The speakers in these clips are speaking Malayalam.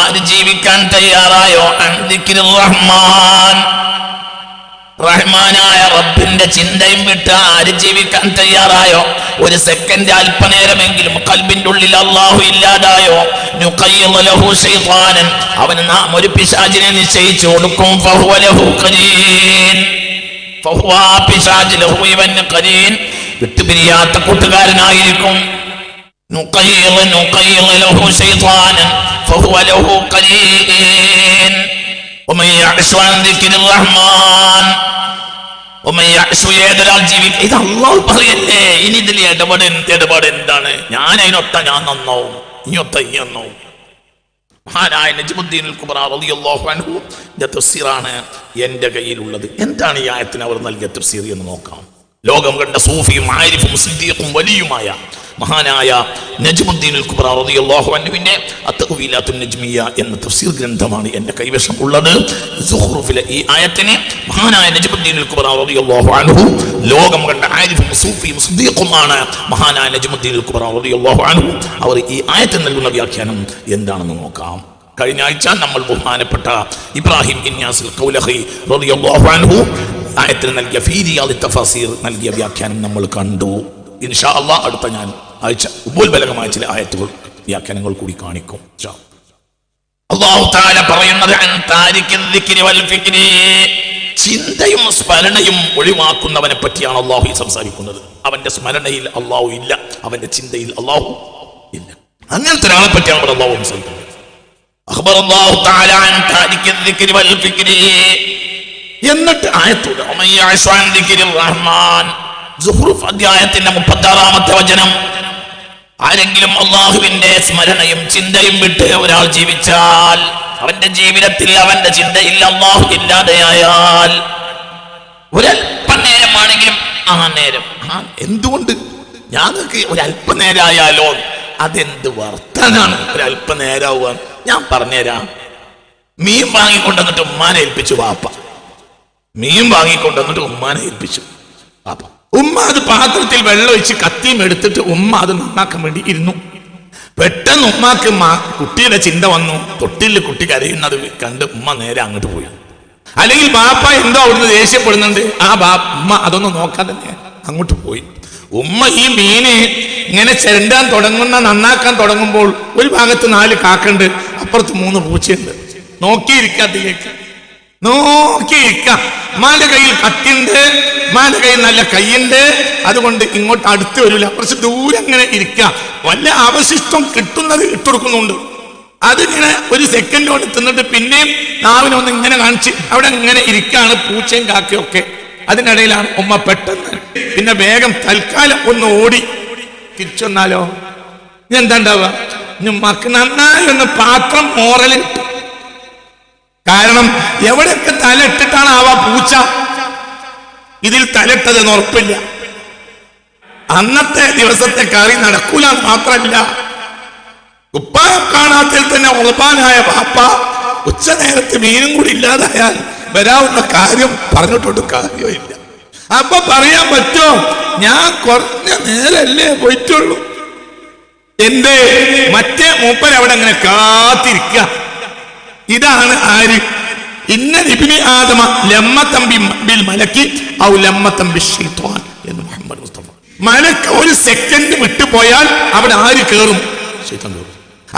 ആര് ജീവിക്കാൻ തയ്യാറായോ? റഹ്മാൻ റഹ്മാനായ റബ്ബിന്റെ ചിന്തയും വിട്ട് ആര് ജീവിക്കാൻ തയ്യാറായോ? ഒരു സെക്കൻഡ് അല്പനേരമെങ്കിലും കൽബിന്റെ ഉള്ളിൽ അള്ളാഹു ഇല്ലാതായോ? അവന് നാം ഒരു പിശാചിനെ നിശ്ചയിച്ചു കൊടുക്കും. പിശാജ് ലഹു ഇവന് കരീൻ വിട്ടുപിരിയാത്ത കൂട്ടുകാരനായിരിക്കും. نقيض نقيض له شيطانا فهو له قرين ومن يعش عن ذكر الرحمن ومن يعش ഏതൊരാൾ ജീവിക്ക ഇത് അള്ളാഹു പറയല്ലേ ഇനി ഇതിൽ ഇടപെട ഇടപാട് എന്താണ് ഞാൻ അതിനൊത്ത ഞാൻ നന്നാവും ഇനിയൊത്ത ഈ നന്നാവും മഹാനായ നജ്മുദ്ദീൻ കുബ്ര റളിയല്ലാഹു അൻഹു ന്റെ തഫ്സീറാണ് എൻ്റെ കയ്യിലുള്ളത് എന്താണ് ഈ ആയത്തിന് അവർ നൽകിയ തഫ്സീർ എന്ന് നോക്കാം ലോകം കണ്ട സൂഫിയും ആരിഫും സിദ്ദീഖും വലിയുമായ മഹാനായ നജ്മുദ്ദീൻ കുബ്ര റളിയല്ലാഹു അൻഹുവിന്റെ നജ്മിയ എന്ന തഫ്സീർ ഗ്രന്ഥമാണ് എന്റെ കൈവശം ഉള്ളത്. ഈ ആയത്തിനെ മഹാനായ നജ്മുദ്ദീൻ കുബ്ര റളിയല്ലാഹു അൻഹു ലോകം കണ്ട ആരിഫും സൂഫിയും മഹാനായ നജ്മുദ്ദീൻ കുബ്ര റളിയല്ലാഹു അൻഹു അവർ ഈ ആയത്തിന് നൽകുന്ന വ്യാഖ്യാനം എന്താണെന്ന് നോക്കാം. കഴിഞ്ഞ ആഴ്ച നമ്മൾ ബഹുമാനപ്പെട്ട ഇബ്രാഹിം റളിയല്ലാഹു അൻഹു ആയത്തിന് നൽകിയ ഫീരിയാദി തഫാസീർ നൽകിയ വ്യാഖ്യാനം നമ്മൾ കണ്ടു. ഇൻഷാ അള്ളാഹ് അടുത്ത ഞാൻ ആഴ്ച ഉപോത്ബലകമായ ചില ആയത്തുകൾ വ്യാഖ്യാനങ്ങൾ കൂടി കാണിക്കും. അള്ളാഹു താല പറയുന്നത്. ചിന്തയും സ്മരണയും ഒഴിവാക്കുന്നവനെ പറ്റിയാണ് അള്ളാഹു സംസാരിക്കുന്നത്. അവന്റെ സ്മരണയിൽ അള്ളാഹു ഇല്ല അവന്റെ ചിന്തയിൽ അള്ളാഹു ഇല്ല. അങ്ങനത്തെ ഒരാളെ പറ്റിയാണ് ഇവിടെ അള്ളാഹു സംസാരിക്കുന്നത്. അഖ്ബർ അള്ളാഹു ഫിക്രി. എന്നിട്ട് ആയത്തോട് "വമൻ യഅശു അൻ ദിക്രിർ റഹ്മാൻ അധ്യായത്തിന്റെ മുപ്പത്താറാമത്തെ വചനം. ആരെങ്കിലും അള്ളാഹുവിന്റെ സ്മരണയും ചിന്തയും വിട്ട് ഒരാൾ ജീവിച്ചാൽ അവന്റെ ജീവിതത്തിൽ അവന്റെ ചിന്തയിൽ അള്ളാഹു ഇല്ലാതെയായാൽ ഒരല്പനേരമാണെങ്കിലും ആ നേരം. എന്തുകൊണ്ട്? ഞങ്ങൾക്ക് ഒരല്പനേരമായാലോ അതെന്ത് വർത്തനാണ്? ഒരല്പനേരാവുക ഞാൻ പറഞ്ഞുതരാം. മീൻ വാങ്ങിക്കൊണ്ടുവന്നിട്ട് ഉമ്മാനെ ഏൽപ്പിച്ചു വാപ്പ. മീൻ വാങ്ങിക്കൊണ്ടുവന്നിട്ട് ഉമ്മാനെ ഏൽപ്പിച്ചു വാപ്പ. ഉമ്മ അത് പാത്രത്തിൽ വെള്ളം ഒഴിച്ച് കത്തിയും എടുത്തിട്ട് ഉമ്മ അത് നന്നാക്കാൻ വേണ്ടി ഇരുന്നു. പെട്ടെന്ന് ഉമ്മാക്ക് കുട്ടിയുടെ ചിന്ത വന്നു. തൊട്ടിൽ കുട്ടി കരയുന്നത് കണ്ട് ഉമ്മ നേരെ അങ്ങോട്ട് പോയി. അല്ലെങ്കിൽ ബാപ്പ എന്തോ അവിടുന്ന് ദേഷ്യപ്പെടുന്നുണ്ട്. ആ ബാ ഉമ്മ അതൊന്നും നോക്കാതെ അങ്ങോട്ട് പോയി. ഉമ്മ ഈ മീനെ ഇങ്ങനെ ചെരണ്ടാൻ തുടങ്ങുന്ന നന്നാക്കാൻ തുടങ്ങുമ്പോൾ ഒരു ഭാഗത്ത് നാല് കാക്കുണ്ട് അപ്പുറത്ത് മൂന്ന് പൂച്ചയുണ്ട്. നോക്കിയിരിക്കാത്തേക്ക് നോക്കിയിരിക്ക. ഉമ്മാന്റെ കയ്യിൽ കത്തിണ്ട് മാന്റെ കയ്യിൽ നല്ല കൈയുണ്ട്. അതുകൊണ്ട് ഇങ്ങോട്ട് അടുത്ത് വരില്ല കുറച്ച് ദൂരെ ഇങ്ങനെ ഇരിക്കുക വല്ല അവശിഷ്ടം കിട്ടുന്നത് ഇട്ടുകൊടുക്കുന്നുണ്ട്. അതിങ്ങനെ ഒരു സെക്കൻഡ് കൊണ്ട് തിന്നിട്ട് പിന്നെയും നാവിനൊന്ന് ഇങ്ങനെ കാണിച്ച് അവിടെ ഇങ്ങനെ ഇരിക്കാണ് പൂച്ചയും കാക്കയും ഒക്കെ. അതിനിടയിലാണ് ഉമ്മ പെട്ടെന്ന് പിന്നെ വേഗം തൽക്കാലം ഒന്ന് ഓടി. തിരിച്ചൊന്നാലോ? ഇനി എന്താ ഉണ്ടാവുക? ഇനി മക്ക് നന്നായി ഒന്ന് പാത്രം മോറലിട്ടു കാരണം എവിടെയൊക്കെ തലയിട്ടിട്ടാണ് ആവാ പൂച്ച? ഇതിൽ തലയിട്ടതെന്ന് ഉറപ്പില്ല. അന്നത്തെ ദിവസത്തെ കറി നടക്കൂല മാത്രമല്ല ഉപ്പ കാണാത്തിൽ തന്നെ ഉളപ്പാനായ പാപ്പ ഉച്ച നേരത്ത് മീനും കൂടി ഇല്ലാതായാൽ വരാവുന്ന കാര്യം പറഞ്ഞിട്ടുണ്ട് കാര്യമില്ല. അപ്പൊ പറയാൻ പറ്റോ ഞാൻ കുറഞ്ഞ നേരല്ലേ പോയിട്ടുള്ളൂ. എന്റെ മറ്റേ മൂപ്പരവിടെ അങ്ങനെ കാത്തിരിക്കുക ഇതാണ് ആര്? ഇന്ന നിബിനി ആദമ ലമ്മ തമ്പി ബിൽ മലക്കി ഔ ലമ്മ തമ്പി ഷൈത്വാൻ എന്ന് മുഹമ്മദ് മുസ്തഫ. മലക്ക് ഒരു സെക്കൻഡ് വിട്ടുപോയാൽ അവിടെ ആര് കയറും ശൈത്താൻ കയറും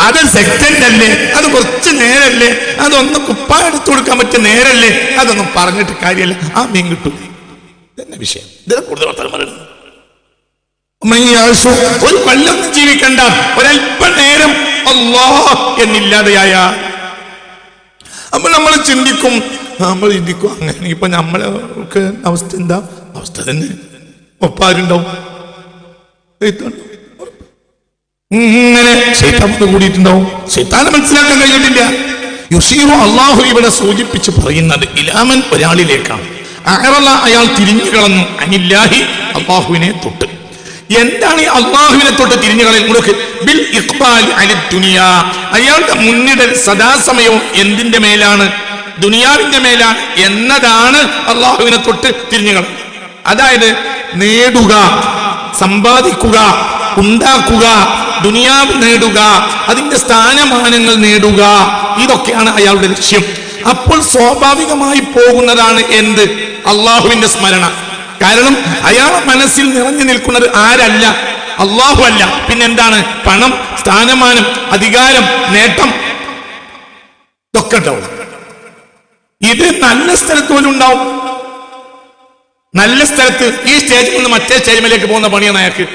അത് സെക്കൻഡ് അല്ലേ? അത് കുറച്ച് നേരല്ലേ? അതൊന്ന് കുപ്പ എടുത്തു കൊടുക്കാൻ പറ്റിയ നേരല്ലേ? അതൊന്നും പറഞ്ഞിട്ട് കാര്യമല്ല. ആ മീൻ കിട്ടും. ഇതന്നെ വിഷയം? ഇതിനെ കൂടുതൽ വർത്തമാനം പറയുന്നത്? ഒരു കൊല്ലം ജീവിക്കണ്ട. ഒരല്പ നേരം അല്ലാ എന്നില്ലാതെയായ അപ്പൊ നമ്മൾ ചിന്തിക്കും നമ്മൾ ചിന്തിക്കും അങ്ങനെ ഇപ്പൊ നമ്മളൊക്കെ അവസ്ഥ എന്താ? അവസ്ഥ തന്നെ. ഒപ്പാരുണ്ടാവും. ഇങ്ങനെ ശൈത്താൻ വന്ന് കൂടിയിട്ടുണ്ടാവും. ശൈത്താനെ മനസ്സിലാക്കാൻ കഴിഞ്ഞിട്ടില്ല. യുഷീറു അള്ളാഹു ഇവിടെ സൂചിപ്പിച്ച് പറയുന്നത് ഇലാമൻ ഒരാളിലേക്കാണ്. അഹറല്ല അയാൾ തിരിഞ്ഞു കളഞ്ഞു അനില്ലാഹി അള്ളാഹുവിനെ തൊട്ട്. എന്താണ് ഈ അള്ളാഹുവിനെ തൊട്ട് തിരിഞ്ഞു കളയുന്നത് ബിൽ ഇഖ്ബാൽ അലി ദുനിയ. അയാളുടെ മുന്നിടൽ സദാസമയവും എന്തിന്റെ മേലാണ്? ദുനിയാവിന്റെ മേലാണ് എന്നതാണ് അള്ളാഹുവിനെ തൊട്ട് തിരിഞ്ഞു കളയുന്നത് അതായത് നേടുക സമ്പാദിക്കുക ഉണ്ടാക്കുക ദുനിയാവ് നേടുക അതിന്റെ സ്ഥാനമാനങ്ങൾ നേടുക ഇതൊക്കെയാണ് അയാളുടെ ലക്ഷ്യം. അപ്പോൾ സ്വാഭാവികമായി പോകുന്നതാണ് എന്ത്? അള്ളാഹുവിന്റെ സ്മരണ. കാരണം അയാളെ മനസ്സിൽ നിറഞ്ഞു നിൽക്കുന്നത് ആരല്ല? അള്ളാഹു അല്ല. പിന്നെ എന്താണ് പണം സ്ഥാനമാനം അധികാരം നേട്ടം. ഇതൊക്കെ ഉണ്ടാവും. ഇത് നല്ല സ്ഥലത്ത് പോലും ഉണ്ടാവും. നല്ല സ്ഥലത്ത് ഈ സ്റ്റേജിൽ നിന്ന് മറ്റേ സ്റ്റേജിലേക്ക് പോകുന്ന പണിയാണ് അയാൾക്ക്.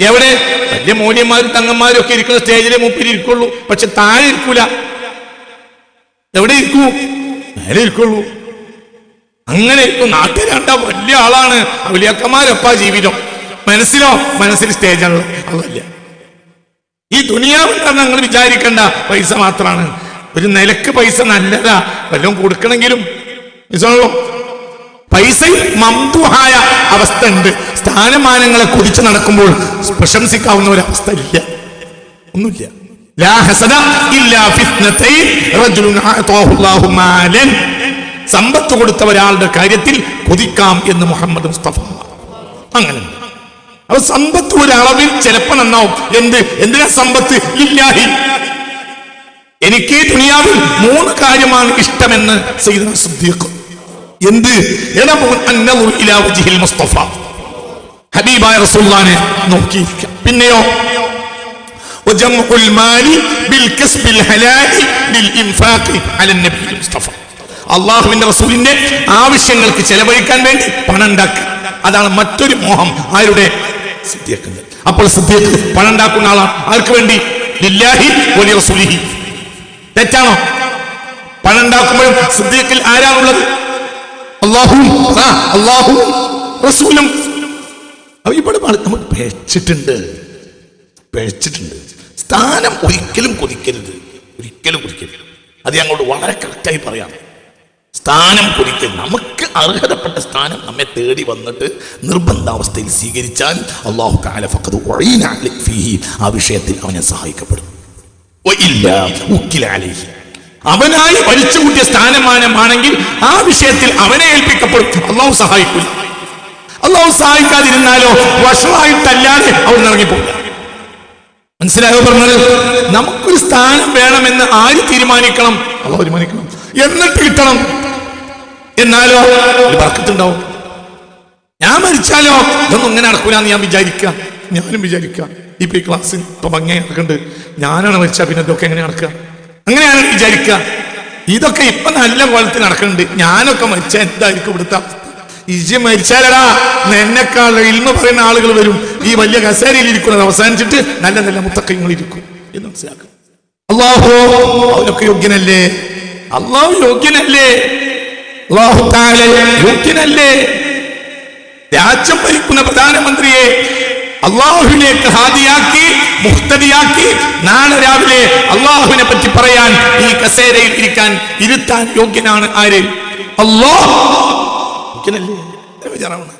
എവിടെ? വലിയ മൂല്യന്മാരും തങ്ങന്മാരും ഒക്കെ ഇരിക്കുന്ന സ്റ്റേജിലെ മുമ്പിൽ ഇരിക്കുള്ളൂ. പക്ഷെ താഴെ ഇരിക്കൂല. എവിടെ ഇരിക്കൂ? നേരെ ഇരിക്കുള്ളൂ. അങ്ങനെ ഇപ്പൊ നാട്ടിൽ കണ്ട വലിയ ആളാണ് വലിയക്കന്മാരപ്പാ ജീവിതം? മനസ്സിലോ? മനസ്സിൽ സ്റ്റേജാണ് അതല്ല. ഈ ദുനിയാവിൽ നിങ്ങൾ വിചാരിക്കേണ്ട പൈസ മാത്രമാണ് ഒരു നിലയ്ക്ക് പൈസ നല്ലതാ. വല്ലതും കൊടുക്കണമെങ്കിലും മനസ്സിലാണല്ലോ പൈസയിൽ മന്ദുഹായ അവസ്ഥ ഉണ്ട്. സ്ഥാനമാനങ്ങളെ കുടിച്ച് നടക്കുമ്പോൾ പ്രശംസിക്കാവുന്ന ഒരു അവസ്ഥ ഇല്ല. ഒന്നുമില്ല. ലാ ഹസദ ഇല്ലാ ഫിത്നതൈ റജുലുൻ ആതാഹുല്ലാഹു മാലൻ. സമ്പത്ത് കൊടുത്ത ഒരാളുടെ കാര്യത്തിൽ കൊതിക്കാം എന്ന് മുഹമ്മദ് മുസ്തഫ അങ്ങനെ അപ്പൊ സമ്പത്ത് ഒരളവിൽ ചിലപ്പോ നന്നാവും എന്ത് എന്തിനാ സമ്പത്ത് ഇല്ലാഹി എനിക്ക് ദുനിയാവിൽ മൂന്ന് കാര്യമാണ് ഇഷ്ടമെന്ന് സയ്യിദുന സിദ്ദീഖ് എന്ത് എനബുൻ അന്നദുർ ഇലാ വജ്ഹിൽ മുസ്തഫ ഹബീബായ റസൂലുള്ളാഹിനെ നോക്കിയിരിക്കാം പിന്നെയോ وجمع المال بالكسب الحلال للإنفاق على النبي المصطفى അള്ളാഹുവിന്റെ റസൂലിന്റെ ആവശ്യങ്ങൾക്ക് ചെലവഴിക്കാൻ വേണ്ടി പണം അതാണ് മറ്റൊരു മോഹം. ആരുടെ? സിദ്ദീഖിന്റെ. അപ്പോൾ സിദ്ദീഖ് പണം ഉണ്ടാക്കുന്ന ആളാണ് ആർക്ക് വേണ്ടി? റസൂലിഹി. തെറ്റാണോ? പണം ഉണ്ടാക്കുമ്പോഴും ആരാണുള്ളത് അള്ളാഹു റസൂലും. പേച്ചിട്ടുണ്ട് പിഴച്ചിട്ടുണ്ട് സ്ഥാനം ഒരിക്കലും കൊതിക്കരുത്. ഒരിക്കലും കൊതിക്കരുത്. അത് ഞങ്ങളോട് വളരെ കറക്റ്റായി പറയാം. സ്ഥാനം കുറിക്കും നമുക്ക് അർഹതപ്പെട്ട സ്ഥാനം നമ്മെ തേടി വന്നിട്ട് നിർബന്ധാവസ്ഥയിൽ സ്വീകരിച്ചാൽ അള്ളാഹു കാല ഫക്കത് ഫീഹി. ആ വിഷയത്തിൽ അവനെ സഹായിക്കപ്പെടും. അവനായി അവനായി വലിച്ചുകൂട്ടിയ സ്ഥാനമാനമാണെങ്കിൽ ആ വിഷയത്തിൽ അവനെ ഏൽപ്പിക്കപ്പെടും. അള്ളാഹു സഹായിക്കില്ല. അള്ളാഹു സഹായിക്കാതിരുന്നാലോ വഷമായിട്ടല്ലാതെ അവൻ ഇറങ്ങിപ്പോകില്ല മനസ്സിലായോ പറഞ്ഞത്? നമുക്കൊരു സ്ഥാനം വേണമെന്ന് ആര് തീരുമാനിക്കണം? അള്ളാഹു തീരുമാനിക്കണം. എന്നിട്ട് കിട്ടണം. എന്നാലോ? ഒരു ബർക്കത്തുണ്ടാവും ഞാൻ മരിച്ചാലോ? ഇതൊന്നും ഇങ്ങനെ നടക്കൂലെന്ന് ഞാൻ വിചാരിക്കുക ഞാനും വിചാരിക്കുക ഇപ്പൊ ഈ ക്ലാസ് ഇപ്പൊ ഭംഗിയായി നടക്കുന്നുണ്ട് ഞാനാണ് മരിച്ചാൽ പിന്നെ ഇതൊക്കെ എങ്ങനെ നടക്കുക അങ്ങനെയാണ് വിചാരിക്കുക ഇതൊക്കെ ഇപ്പൊ നല്ല കോലത്തിൽ നടക്കുന്നുണ്ട് ഞാനൊക്കെ മരിച്ചാൽ എന്തായിരിക്കും ഇവിടുത്തെ അവസ്ഥ? ഇജ് മരിച്ചാലടാ എന്നെക്കാൾ ഇൽമ പറയുന്ന ആളുകൾ വരും. ഈ വലിയ കസേരയിൽ ഇരിക്കുന്നത് അവസാനിച്ചിട്ട് നല്ല നല്ല മുത്തക്കങ്ങൾ ഇരിക്കും. എന്ന് മനസ്സിലാക്കും. അള്ളാഹോ അവനൊക്കെ യോഗ്യനല്ലേ? അള്ളാഹു യോഗ്യനല്ലേ? യോഗ്യനല്ലേ രാജ്യം ഭരിക്കുന്ന പ്രധാനമന്ത്രിയെ അള്ളാഹുവിലേക്ക് ഹാദിയാക്കി മുഹ്തദിയാക്കി നാളെ രാവിലെ അള്ളാഹുവിനെ പറ്റി പറയാൻ ഈ കസേരയിൽ ഇരിക്കാൻ ഇരുത്താൻ യോഗ്യനാണ് ആര്? അള്ളാഹ് യോഗ്യനല്ലേ? എന്ന് വിചാരമാണ്.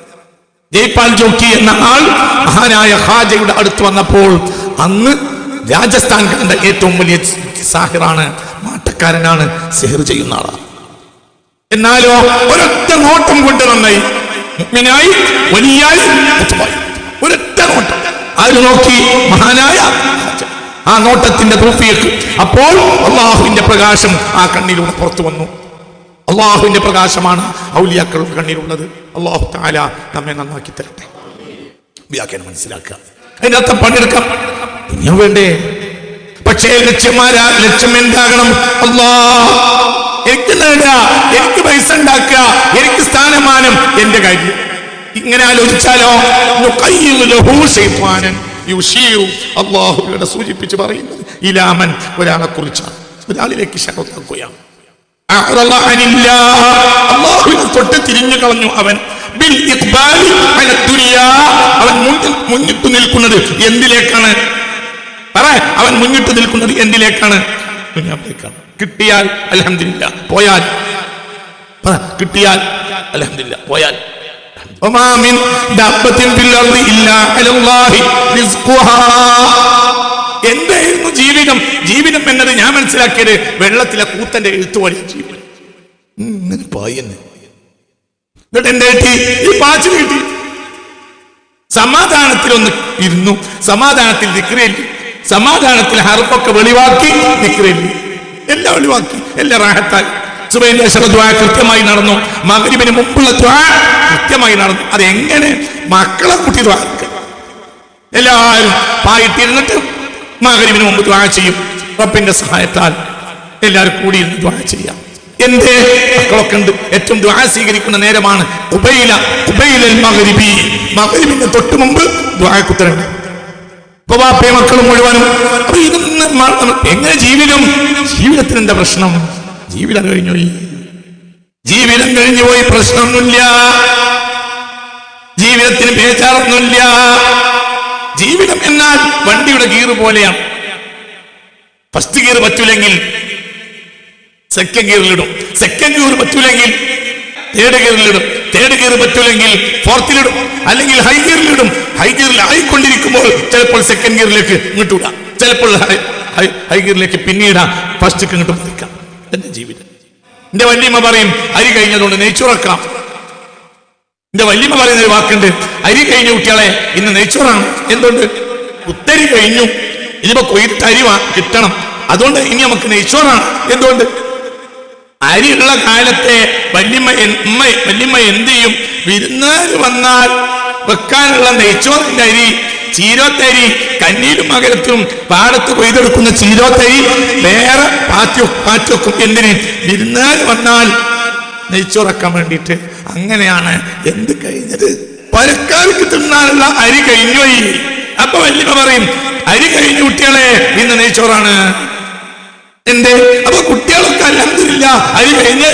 ജയ്പാൽ ജോക്കി എന്ന ആൾ മഹാനായ ഹാജയുടെ അടുത്ത് വന്നപ്പോൾ അന്ന് രാജസ്ഥാൻ കണ്ട ഏറ്റവും വലിയ സാഹിറാണ് മാട്ടക്കാരനാണ് സെഹർ ചെയ്യുന്ന ആളാണ്. എന്നാലോ ഒരൊറ്റ നോട്ടം കൊണ്ട് നന്നായി. മുക്മിനായി വലിയായി. ഒരൊറ്റ നോട്ടം. അത് നോക്കി? മഹാനായ ആ നോട്ടത്തിന്റെ തൂപ്പിയേക്ക് അപ്പോൾ അള്ളാഹുവിന്റെ പ്രകാശം ആ കണ്ണിലൂടെ പുറത്തു വന്നു. അള്ളാഹുവിന്റെ പ്രകാശമാണ് ഔലിയാക്കളുടെ കണ്ണിലുള്ളത്. അള്ളാഹു താല നമ്മെ നന്നാക്കി തരട്ടെ. വ്യാഖ്യാനം മനസ്സിലാക്കുക. അതിന്റെ അർത്ഥം പണിയെടുക്കാം ഇനിയും വേണ്ടേ? പക്ഷേ ലക്ഷ്യമാരാ ലക്ഷ്യം എന്താകണം? അല്ലാ എനിക്ക് നേടുക എനിക്ക് പൈസ ഉണ്ടാക്കുക എനിക്ക് സ്ഥാനമാനം എന്റെ കാര്യം ഇങ്ങനെ ആലോചിച്ചാലോ? അള്ളാഹുയുടെ സൂചിപ്പിച്ച് പറയുന്നത് ഇലാമൻ ഒരാളെ കുറിച്ചാണ് ഒരാളിലേക്ക് അള്ളാഹുവിനെ തൊട്ട് തിരിഞ്ഞു കളഞ്ഞു അവൻ. അവൻ മുന്നിട്ട് നിൽക്കുന്നത് എന്തിലേക്കാണ്? പറ അവൻ മുന്നിട്ട് നിൽക്കുന്നത് എന്തിലേക്കാണ്? ദുനിയാവിലേക്കാണ്. കിട്ടിയാൽ അലഹമില്ല പോയാൽ. കിട്ടിയാൽ അലഹമില്ല പോയാൽ. എന്തായിരുന്നു ജീവിതം? ജീവിതം എന്നത് ഞാൻ മനസ്സിലാക്കിയത് വെള്ളത്തിലെ കൂത്തന്റെ എഴുത്തു ജീവിതം പായന്നെ എന്നിട്ട് ഈ പാച്ചിൽ കിട്ടി. സമാധാനത്തിൽ ഒന്ന് ഇരുന്നു. സമാധാനത്തിൽ നിക്കറിയില്ല സമാധാനത്തിൽ ഹർപ്പൊക്കെ വെളിവാക്കി നിക്കറിയില്ല എല്ലാം ഒഴിവാക്കി. എല്ലാം റാഹത്തായി ദ്വാ കൃത്യമായി നടന്നു. മകരിബിന് മുമ്പുള്ള ദ്വാ കൃത്യമായി നടന്നു. അതെങ്ങനെ മക്കളെ കുട്ടി ദ്വാ എല്ലാവരും പായിട്ടിരുന്നിട്ട് മകരിബിന് മുമ്പ് ദ്വാ ചെയ്യും. റബ്ബിന്റെ സഹായത്താൽ എല്ലാവരും കൂടി ഇരുന്ന് ദ്വാ ചെയ്യാം. എന്റെ മക്കളൊക്കെ ഉണ്ട്. ഏറ്റവും ദ്വാ സ്വീകരിക്കുന്ന നേരമാണ് ഉബൈല ഉബൈലൽ മകരിബി മകരിബിന്റെ തൊട്ട് മുമ്പ് ദ്വാക്കുത്തരണ്ട് ഇപ്പൊ ബാപ്പയെ മക്കളും മുഴുവനും. അപ്പൊ മ- എങ്ങനെ ജീവിതം ജീവിതത്തിന് എന്താ പ്രശ്നം? ജീവിതം കഴിഞ്ഞു പോയി. ജീവിതം കഴിഞ്ഞു പോയി പ്രശ്നമൊന്നുമില്ല. ജീവിതത്തിന് പേച്ചാറൊന്നുമില്ല ജീവിതം എന്നാൽ വണ്ടിയുടെ ഗീർ പോലെയാണ്. ഫസ്റ്റ് ഗിയർ പറ്റൂലെങ്കിൽ സെക്കൻഡ് ഗിയറിലിടും സെക്കൻഡ് ഗിയർ പറ്റൂലെങ്കിൽ തേർഡ് ഗിയറിലിടും തേർഡ് ഗിയർ പറ്റില്ലെങ്കിൽ ഫോർത്തിലിടും അല്ലെങ്കിൽ ഹൈ ഗിയറിലിടും ഹൈ ഗിയറിൽ ആയിക്കൊണ്ടിരിക്കുമ്പോൾ ചിലപ്പോൾ സെക്കൻഡ് ഗിയറിലേക്ക് ഇങ്ങോട്ട് വിടാം. ചിലപ്പോൾ ഹൈ- ഗിയറിലേക്ക് പിന്നീട് ഫസ്റ്റ് ഇങ്ങോട്ട് പതിക്കാം എന്റെ ജീവിതം. എന്റെ വല്യമ്മ പറയും അരി കഴിഞ്ഞതുകൊണ്ട് നെയ്ച്ചുറക്കാം എന്റെ വല്യമ്മ പറയുന്ന ഒരു വാക്കുണ്ട്. അരി കഴിഞ്ഞു കുട്ടികളെ ഇന്ന് നെയ്ച്ചോറാണ്. എന്തുകൊണ്ട്? ഉത്തരി കഴിഞ്ഞു. ഇനിയിപ്പോ കൊയ്ത്ത് അരി കിട്ടണം. അതുകൊണ്ട് ഇനി നമുക്ക് നെയ്ച്ചോറാണ്. എന്തുകൊണ്ട്? അരിയുള്ള കാലത്തെ വല്യമ്മ ഉമ്മ വല്യമ്മ എന്ത് ചെയ്യും? വിരുന്നുകാർ വന്നാൽ വെക്കാനുള്ള നെയ്ച്ചോറിന്റെ അരി ചീരോത്തരി കന്നീരും മകരത്തും പാടത്ത് കൊയ്തെടുക്കുന്ന ചീരോത്തരി വേറെ പാറ്റി പാറ്റൊക്കും എന്തിന്? വിരുന്നുകാർ വന്നാൽ നെയ്ച്ചോറക്കാൻ വേണ്ടിയിട്ട്. അങ്ങനെയാണ് എന്ത് കഴിഞ്ഞത്? പരക്കാർക്ക് തിന്നാനുള്ള അരി കഴിഞ്ഞു അപ്പൊ വല്യമ്മ പറയും അരി കഴിഞ്ഞു കുട്ടികളെ ഇന്ന് നെയ്ച്ചോറാണ്. എന്റെ അപ്പൊ കുട്ടികളൊക്കെ അല്ലാതില്ല. അരി കഴിഞ്ഞ്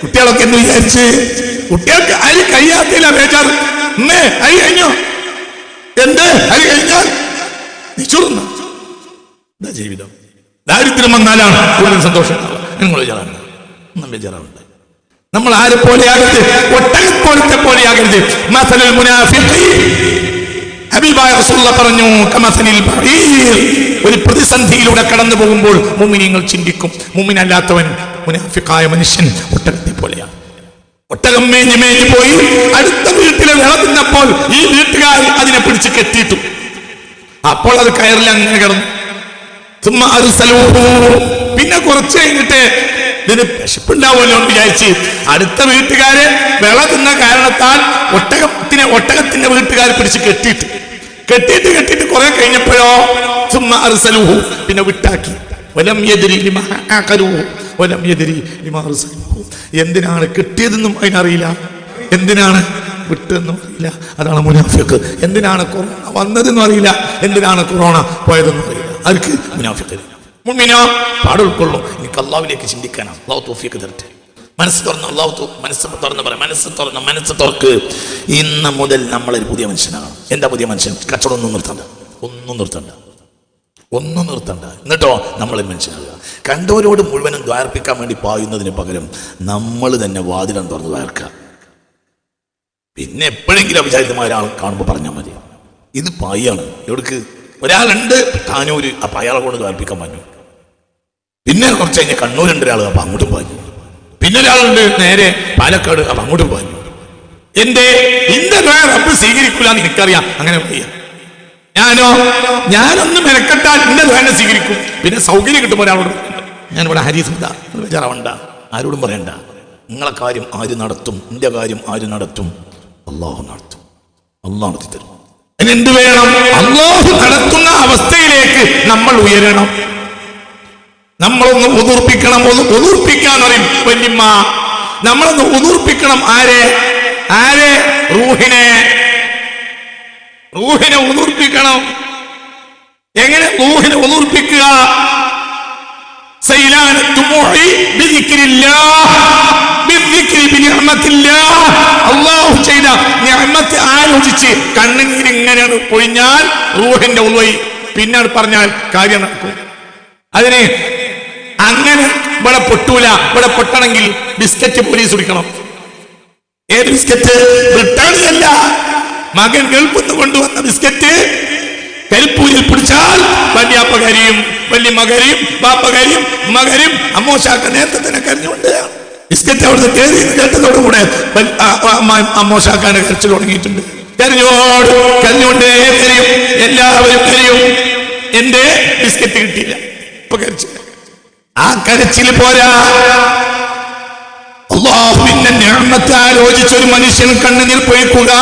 കുട്ടികളൊക്കെ എന്ന് വിചാരിച്ച്? കുട്ടികൾക്ക് അരി കഴിയാത്തില്ല ബേജാർ അമ്മേ അരി കഴിഞ്ഞോ? എന്ത്? അരി കഴിഞ്ഞാൽ എന്താ ജീവിതം. ദാരിദ്ര്യം വന്നാലാണ് കൂടുതൽ സന്തോഷം നിങ്ങൾ ബേജാറാണ് ഒന്നും ബേജാറാവുണ്ട്. നമ്മൾ ആരെ പോലെയാകരുത് ഒട്ടകപ്പോലത്തെ പോലെയാകരുത് മസലുൽ മുനാഫിഖീൻ. ഹബീബായ റസൂലുള്ള പറഞ്ഞു കമസനിൽ. ഒരു പ്രതിസന്ധിയിലൂടെ കടന്നു പോകുമ്പോൾ മുമിനിങ്ങൾ ചിന്തിക്കും. മുമിനല്ലാത്തവൻ മുനാഫിക്കായ മനുഷ്യൻ ഒട്ടകത്തെ പോലെയാണ്. ഒട്ടകം മേഞ്ഞ് മേഞ്ഞ് പോയി. അടുത്ത വീട്ടിലെ വിള തിന്നപ്പോൾ ഈ വീട്ടുകാർ അതിനെ പിടിച്ച് കെട്ടിയിട്ടു. അപ്പോൾ അത് കയറിൽ അങ്ങനെ കിടന്നു. അർസലൂഹു. പിന്നെ കുറച്ച് കഴിഞ്ഞിട്ട് ഇതിന് വിശപ്പുണ്ടാവുമല്ലോ എന്ന് വിചാരിച്ച് അടുത്ത വീട്ടുകാരെ വിള തിന്ന കാരണത്താൽ ഒട്ടകത്തിനെ ഒട്ടകത്തിന്റെ വീട്ടുകാർ പിടിച്ച് കെട്ടിയിട്ട്. കെട്ടിയിട്ട് കെട്ടിയിട്ട് കുറെ കഴിഞ്ഞപ്പോഴോ? ചുമ്മാ അർസലൂഹു. പിന്നെ വിട്ടാക്കി. വലം എതിരി വലം എതിരി എന്തിനാണ് കിട്ടിയതെന്നും അതിനറിയില്ല. എന്തിനാണ് വിട്ടെന്നും അറിയില്ല. അതാണ് മുനാഫിക്ക്. എന്തിനാണ് കൊറോണ വന്നതെന്നും അറിയില്ല. എന്തിനാണ് കൊറോണ പോയതെന്നും അറിയില്ല. അവർക്ക് മുനാഫിക്ക്. മുമ്പിനോ പാടുൾക്കൊള്ളു എനിക്ക് അള്ളാവിലേക്ക് ചിന്തിക്കാനാണ്. അള്ളാഹു തോഫിക്ക് തരട്ടെ. മനസ്സ് തുറന്ന് അള്ളാഹു മനസ്സ് തുറന്ന് പറയാം മനസ്സ് തുറന്ന് മനസ്സ് തുറക്ക്. ഇന്ന് മുതൽ നമ്മളൊരു പുതിയ മനുഷ്യനാണ് എന്താ പുതിയ മനുഷ്യൻ? കച്ചവടം ഒന്നും നിർത്തണ്ട. ഒന്നും നിർത്തണ്ട. ഒന്നും നിർത്തണ്ട. എന്നിട്ടോ? നമ്മൾ മനുഷ്യനാകുക. കണ്ടവരോട് മുഴുവനും ദ്വാർപ്പിക്കാൻ വേണ്ടി പായുന്നതിന് പകരം നമ്മൾ തന്നെ വാതിലം തുറന്ന് ദ്വാർക്കുക പിന്നെ എപ്പോഴെങ്കിലും അവിചാരിതമായ ഒരാൾ കാണുമ്പോൾ പറഞ്ഞാൽ മതി. ഇത് പായാണ്. എവിടേക്ക്? ഒരാളുണ്ട്. താനൂര്. അപ്പം അയാളെ കൊണ്ട് ദ്വാർപ്പിക്കാൻ പറഞ്ഞു. പിന്നെ കുറച്ച് കഴിഞ്ഞാൽ കണ്ണൂരുണ്ട് ഒരാൾ അപ്പം അങ്ങോട്ടും പറഞ്ഞു. പിന്നെ ഒരാളുണ്ട് നേരെ പാലക്കാട്. അപ്പൊ അങ്ങോട്ട് പോകാൻ എന്റെ ഇന്ന റബ്ബ് സ്വീകരിക്കൂല എന്ന് എനിക്കറിയാം. അങ്ങനെ വയ്യ ഞാനോ? ഞാനൊന്ന് മെനക്കെട്ടാൽ എന്റെ ദ്വാര സ്വീകരിക്കും. പിന്നെ സൗകര്യം കിട്ടുമ്പോൾ ഒരാളോട് ഞാൻ ഇവിടെ ഹരീസ് വിചാരമുണ്ട ആരോടും പറയണ്ട. നിങ്ങളെ കാര്യം ആര് നടത്തും? എന്റെ കാര്യം ആര് നടത്തും? അള്ളാഹു നടത്തും. അള്ളാഹു നടത്തി തരും എന്ത് വേണം? അള്ളാഹു നടത്തുന്ന അവസ്ഥയിലേക്ക് നമ്മൾ ഉയരണം. നമ്മളൊന്ന് ഉതിർപ്പിക്കണം. ഒന്ന് ഉതിർപ്പിക്കാൻ പറയും വല്യമ്മ. നമ്മളൊന്ന് ഉതിർപ്പിക്കണം. ആരെ? ആരെ? റൂഹിനെ. റൂഹിനെ ഉതിർപ്പിക്കണം. എങ്ങനെ റൂഹിനെ ഉതിർപ്പിക്കുക? അല്ലാഹു ചെയ്ത ആലോചിച്ച് കണ്ണുനീര് ഇങ്ങനെയാണ് പൊഴിഞ്ഞാൽ റൂഹിന്റെ ഉൾവൈ. പിന്നാണ് പറഞ്ഞാൽ കാര്യം നടക്കും. അതിന് അങ്ങനെ ഇവിടെ പൊട്ടൂല. ഇവിടെ പൊട്ടണമെങ്കിൽ ബിസ്ക്കറ്റ് പോലീസ് കുടിക്കണം ഏത് ബിസ്ക്കറ്റ് ബ്രിട്ടാനിയല്ല മകൻ ഗൾഫിന്ന് കൊണ്ടുവന്ന ബിസ്ക്കറ്റ് കരിപ്പൂരിൽ പിടിച്ചാൽ വലിയ അപ്പകരിയും വലിയ മകരിയും പാപ്പകരിയും മകരും അമ്മോശാക്ക നേരത്തെ തന്നെ കരഞ്ഞുകൊണ്ട് ബിസ്ക്കറ്റ് അവിടുന്ന് കയറി കേട്ടതോടുകൂടെ അമ്മോശാക്കാനെ കരച്ചു തുടങ്ങിയിട്ടുണ്ട്. കരഞ്ഞോട് കരഞ്ഞോണ്ടേ കരയും. എല്ലാവരും കരയും. എന്റെ ബിസ്ക്കറ്റ് കിട്ടിയില്ല. ഇപ്പൊ കരച്ചില്ല. ആ കരച്ചിൽ പോരാ. അള്ളാഹുവിന്റെ ഞാമത്തെ ആലോചിച്ച ഒരു മനുഷ്യൻ കണ്ണുനിൽ പൊയ്ക്കുക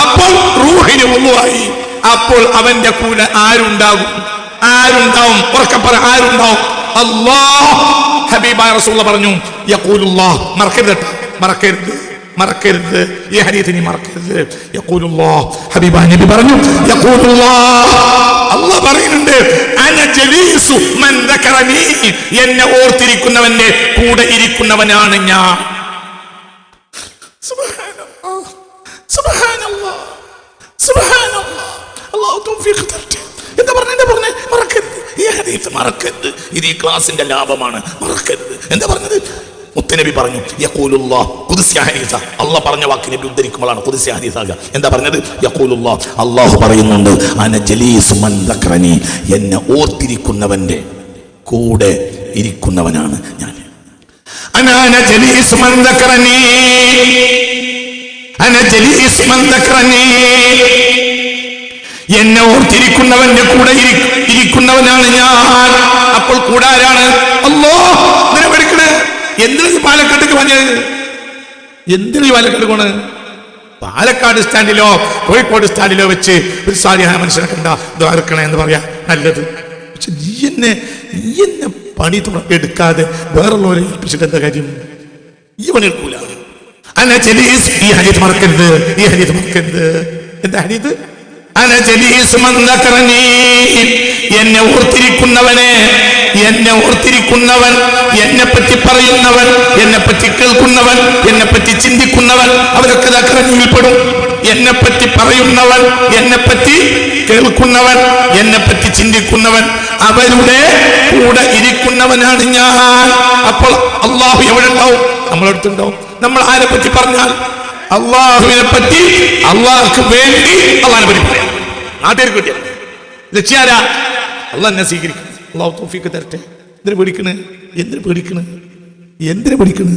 അപ്പോൾ റൂഹിന് ഒന്നുമായി അപ്പോൾ അവന്റെ കൂടെ ആരുണ്ടാകും? ആരുണ്ടാവും? ഉറക്കപ്പറ ആരുണ്ടാവും? അള്ളാഹ് ഹബീബായ റസൂള്ള പറഞ്ഞു യഖൂലുല്ലാഹ്. മറക്കരുത്. മറക്കരുത്. മറക്കരുത്. ഈ ഹരീത് നീ മറക്കരുത്. യഖൂലുല്ലാഹ്. ഹബീബ നബി പറഞ്ഞു യഖൂലുല്ലാഹ്. അള്ളാഹ് പറയുന്നുണ്ട് അന ജലീസു മൻ ദക്കറനി എന്നെ ഓർത്തിരിക്കുന്നവന്റെ കൂടെ ഇരിക്കുന്നവനാണ് ഞാൻ. അല്ലാഹു തൗഫീഖ് എന്താ പറഞ്ഞേ? എന്താ പറഞ്ഞേ? ഈ ഹദീസ് മറക്കരുത്. ഇത് ഈ ക്ലാസിന്റെ ലാഭമാണ്. മറക്കരുത്. എന്താ പറഞ്ഞത്? മുത്തനബി പറഞ്ഞു ഖുദ്സിയ ഹദീസ. അള്ളാഹ് പറഞ്ഞ വാക്ക് നബി ഉദ്ധരിക്കുമ്പോഴാണ് എന്താ പറഞ്ഞത്? അള്ളാഹു പറയുന്നുണ്ട് അന മൻ എന്നെ ഓർത്തിരിക്കുന്നവന്റെ കൂടെ ഇരിക്കുന്നവനാണ് ഞാൻ. മൻ അന മൻ എന്നെ ഓർത്തിരിക്കുന്നവന്റെ കൂടെ ഇരിക്കുന്നവനാണ് ഞാൻ. അപ്പോൾ കൂടാരാണ് അല്ലോ എന്തിനാ പാലക്കാട്ടേക്ക് പറഞ്ഞത് എന്തിനു പാലക്കാട് പോണ് പാലക്കാട് സ്റ്റാൻഡിലോ കോഴിക്കോട് സ്റ്റാൻഡിലോ വെച്ച് ഒരു സാരിയായ മനുഷ്യനെ കണ്ട ദ്വാരക്കണേ എന്ന് പറയാ. നല്ലത്. പക്ഷെ നീ എന്നെ നീ എന്നെ പണി എടുക്കാതെ വേറുള്ളവരെ ഏൽപ്പിച്ചിട്ട് എന്താ കാര്യം? ഈ പണി എടുക്കൂല. ഈ മറക്കരുത് ഈ ഹരിത് മറക്കരുത്. എന്താ ഹരിത്? ജലീസ് മന്ദക്കറനീ എന്നെ ഓർത്തിരിക്കുന്നവനെ എന്നെ ഓർത്തിരിക്കുന്നവൻ എന്നെ പറ്റി പറയുന്നവൻ എന്നെ പറ്റി കേൾക്കുന്നവൻ എന്നെ പറ്റി ചിന്തിക്കുന്നവൻ അവരൊക്കെ അക്രമിൽപ്പെടും എന്നെ പറ്റി പറയുന്നവൻ എന്നെ പറ്റി കേൾക്കുന്നവൻ എന്നെ പറ്റി ചിന്തിക്കുന്നവൻ അവരുടെ കൂടെ ഇരിക്കുന്നവനാണ് ഞാൻ. അപ്പോൾ അള്ളാഹു എവിടെ ഉണ്ടാവും? നമ്മളെടുത്തുണ്ടാവും. നമ്മൾ ആരെ പറ്റി പറഞ്ഞാൽ? അള്ളാഹുവിനെ പറ്റി അള്ളാഹ്ക്ക് വേണ്ടി അള്ളാഹിനെ പറ്റി പറയാം. ആദ്യം ലക്ഷ്യാരാ അള്ളാഹ് എന്നെ സ്വീകരിക്കും. അള്ളാഹു തോഫിക്ക് തരട്ടെ. എന്തിനു പേടിക്കണ്? എന്തിനു പേടിക്കണ്? എന്തിനു പേടിക്കണ്?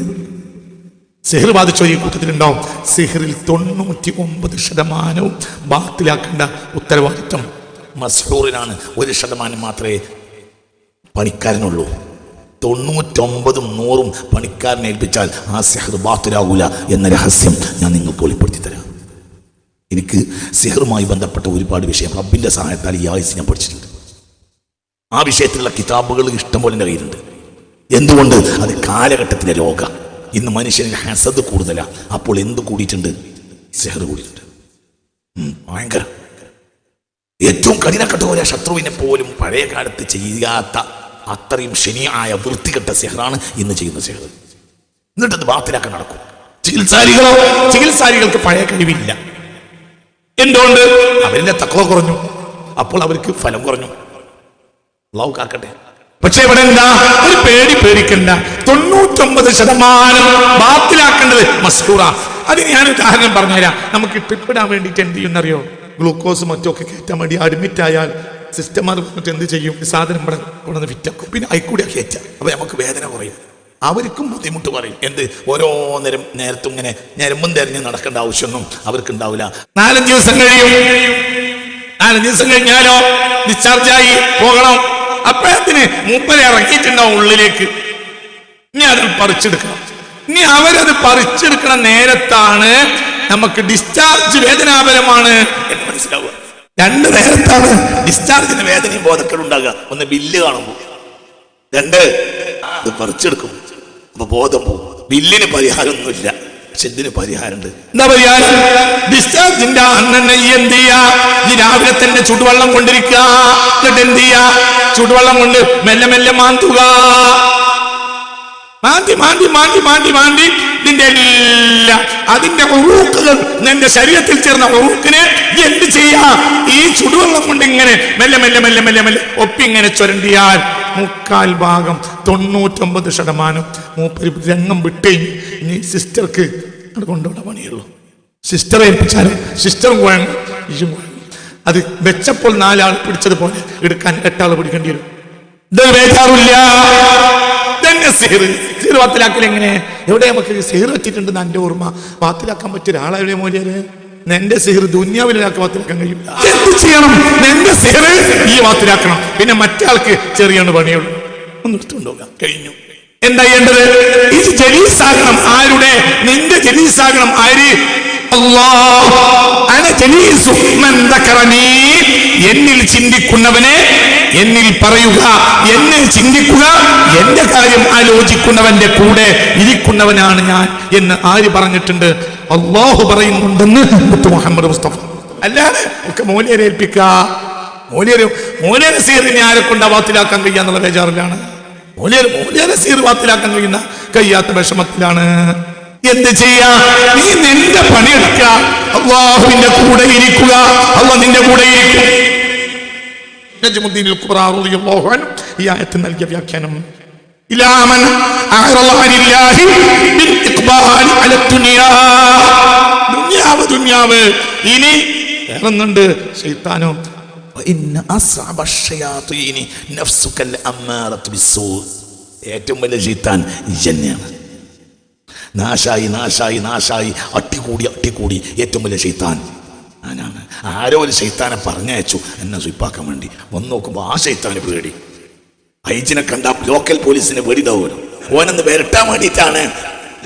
സിഹർ ബാധിച്ചോ ഈ കൂട്ടത്തിലുണ്ടാവും. സിഹറിൽ തൊണ്ണൂറ്റി ഒമ്പത് ശതമാനവും ബാത്തിലാക്കേണ്ട ഉത്തരവാദിത്വം മസ്ഹൂറിനാണ്. ഒരു ശതമാനം മാത്രമേ പണിക്കാരനുള്ളൂ. തൊണ്ണൂറ്റൊമ്പതും നൂറും പണിക്കാരനെ ഏൽപ്പിച്ചാൽ ആ സിഹർ ബാത്തിലാകൂല എന്ന രഹസ്യം ഞാൻ നിങ്ങൾക്ക് വെളിപ്പെടുത്തി തരാം. എനിക്ക് സിഹറുമായി ബന്ധപ്പെട്ട ഒരുപാട് വിഷയം റബ്ബിന്റെ സഹായത്താൽ ഈ ആയുസ് ഞാൻ പഠിച്ചിട്ടുണ്ട്. ആ വിഷയത്തിലുള്ള കിതാബുകൾ ഇഷ്ടംപോലെ എന്റെ കയ്യിലുണ്ട്. എന്തുകൊണ്ട്? അത് കാലഘട്ടത്തിലെ ലോക. ഇന്ന് മനുഷ്യന് ഹസദ് കൂടുതലാ. അപ്പോൾ എന്ത് കൂടിയിട്ടുണ്ട്? സെഹർ കൂടിയിട്ടുണ്ട്. ഭയങ്കര. ഏറ്റവും കഠിനഘട്ടമായ ശത്രുവിനെ പോലും പഴയ കാലത്ത് ചെയ്യാത്ത അത്രയും ശനിയായ വൃത്തികെട്ട സെഹറാണ് ഇന്ന് ചെയ്യുന്ന സെഹർ എന്നിട്ടത് ബാത്തിലാക്കാൻ നടക്കും. ചികിത്സാരികളോ? ചികിത്സാരികൾക്ക് പഴയ കഴിവില്ല. എന്തുകൊണ്ട്? അവരിന്റെ തക്കവ കുറഞ്ഞു. അപ്പോൾ അവർക്ക് ഫലം കുറഞ്ഞു. അള്ളാഹു പക്ഷെ ഇവിടെ എന്താ? ഒരു പേടി പേടിക്കണ്ട. തൊണ്ണൂറ്റൊമ്പത് ശതമാനം ബാത്തിലാക്കേണ്ടത് മസ്കൂറ. അത് ഞാൻ ഉദാഹരണം പറഞ്ഞുതരാം. നമുക്ക് ട്രിപ്പിടാൻ വേണ്ടിയിട്ട് എന്ത് ചെയ്യുന്നറിയോ? ഗ്ലൂക്കോസ് മറ്റൊക്കെ കയറ്റാൻ വേണ്ടി അഡ്മിറ്റ് ആയാൽ സിസ്റ്റം വന്നിട്ട് എന്ത് ചെയ്യും? സാധനം ഇവിടെ കൊണ്ടുവന്ന് വിറ്റാക്കും. പിന്നെ അയക്കൂടെ കയറ്റാം. അപ്പൊ നമുക്ക് വേദന കുറയും. അവർക്കും ബുദ്ധിമുട്ട് പറയും എന്ത്? ഓരോ നേരം നേരത്തും ഇങ്ങനെ ഞരമ്പും തെരഞ്ഞ് നടക്കേണ്ട ആവശ്യമൊന്നും അവർക്ക് ഉണ്ടാവില്ല നാലഞ്ച് ദിവസം കഴിയും. നാലഞ്ച് ദിവസം കഴിഞ്ഞാലോ? ഡിസ്ചാർജായി പോകണം. അപ്പോഴത്തിന് മൂപ്പരെ ഇറങ്ങിയിട്ടുണ്ടാവും ഉള്ളിലേക്ക്. ഇനി അത് പറിച്ചെടുക്കണം. ഇനി അവരത് പറിച്ചെടുക്കണ നേരത്താണ് നമുക്ക് ഡിസ്ചാർജ് വേദനാപരമാണ് എന്ന് മനസ്സിലാവുക. രണ്ട് നേരത്താണ് ഡിസ്ചാർജിന് വേദനയും ബോധക്കൾ ഉണ്ടാകുക. ഒന്ന് ബില്ല് കാണുമ്പോൾ. രണ്ട് അത് പറിച്ചെടുക്കും അപ്പൊ ബോധം പോകും. ബില്ലിന് പരിഹാരമൊന്നുമില്ല. ഇതിന് പരിഹാരമുണ്ട്. എന്താ പരിഹാരം? ഡിസ്ചാർജിന്റെ അണ്ണനെ എന്ത് ചെയ്യാ? ഈ രാവിലെ തന്നെ ചുടുവെള്ളം കൊണ്ടിരിക്കുക എന്നിട്ട് എന്ത് ചെയ്യാ? ചുടുവെള്ളം കൊണ്ട് മെല്ലെ മെല്ലെ മാന്തുക. മാന്തി മാന്തി മാന്തി മാന്തി മാന്തി. ഇതിന്റെ എല്ലാ അതിന്റെ ഉറൂക്കുകൾ നിന്റെ ശരീരത്തിൽ ചേർന്ന ഉറൂക്കിനെ എന്ത് ചെയ്യാ? ഈ ചുടുവെള്ളം കൊണ്ട് ഇങ്ങനെ മെല്ലെ മെല്ലെ മെല്ലെ മെല്ലെ മെല്ലെ ഒപ്പിങ്ങനെ ചുരണ്ടിയാൽ മുക്കാൽ ഭാഗം തൊണ്ണൂറ്റൊമ്പത് ശതമാനം മൂപ്പര് രംഗം വിട്ടേ ഇനി സിസ്റ്റർക്ക് അത് കൊണ്ടുപോകേണ്ട പണിയുള്ളൂ. സിസ്റ്ററെ ഏൽപ്പിച്ചാലും സിസ്റ്ററും കുഴങ്ങും ഇയും കുഴങ്ങും അത് വെച്ചപ്പോൾ നാലാൾ പിടിച്ചതുപോലെ എടുക്കാൻ എട്ടാൾ പിടിക്കേണ്ടി വരും. എങ്ങനെ? എവിടെ നമുക്ക് സിഹർ വെച്ചിട്ടുണ്ട് എന്റെ ഓർമ്മ. വാത്തിലാക്കാൻ പറ്റിയ ഒരാളെ മോലിയാൽ നിന്റെ സിഹർ ദുന്യാവിലാക്കി വാത്തിലാക്കാൻ കഴിയും എന്ത് ചെയ്യണം? നിന്റെ സിഹർ ഈ വാത്തിലാക്കണം പിന്നെ മറ്റേ ആൾക്ക് ചെറിയാണ് പണിയുള്ളൂ. ഒന്ന് എടുത്തുകൊണ്ടുപോകാം കഴിഞ്ഞു. എന്താ ചെയ്യേണ്ടത്? ഇത് ജലീസാകണം. ആരുടെ? നിന്റെ ജലീസാകണം. ആര്. എന്നിൽ ചിന്തിക്കുന്നവനെ എന്നിൽ പറയുക. എന്നെ ചിന്തിക്കുക. എന്റെ കാര്യം ആലോചിക്കുന്നവന്റെ കൂടെ ഇരിക്കുന്നവനാണ് ഞാൻ എന്ന് ആര് പറഞ്ഞിട്ടുണ്ട്? അള്ളാഹു പറയുന്നുണ്ടെന്ന് മുഹമ്മദ് മുസ്തഫ. അല്ലാതെ ഒക്കെ മോലിയരെ ഏൽപ്പിക്കുക. മോലിയരെ സീറിനെ ആരെ കൊണ്ട് വാത്തിലാക്കാൻ കഴിയാന്നുള്ള ബേജാറിലാണ്. മൂല്യരെ കഴിയുന്ന കഴിയാത്ത വിഷമത്തിലാണ്. എന്ത് ചെയ്യാ? നീ നിന്റെ പണിയെടുക്ക അള്ളാഹുവിന്റെ കൂടെ ഇരിക്കുക. അള്ള നിന്റെ കൂടെ ഇരിക്കും. ഈ ആയത്ത് നൽകിയ വ്യാഖ്യാനം. ഇനി വേറൊന്നുണ്ട് ശൈത്താനോ ഏറ്റവും വലിയ ചീത്താൻ ജന്യാണ്. നാശായി നാശായി നാശായി അട്ടിക്കൂടി അട്ടിക്കൂടി ഏറ്റവും വലിയ ശൈത്താൻ ഞാനാണ്. ആരോ ഒരു ശൈത്താനെ പറഞ്ഞയച്ചു എന്നെ സുപ്പാക്കാൻ വേണ്ടി. വന്ന് നോക്കുമ്പോൾ ആ ശൈത്താന് പേടി. ഐജിനെ കണ്ട ലോക്കൽ പോലീസിന് പേടിതാവുമല്ലോ ഓനെന്ന് വരട്ടാൻ വേണ്ടിയിട്ടാണ്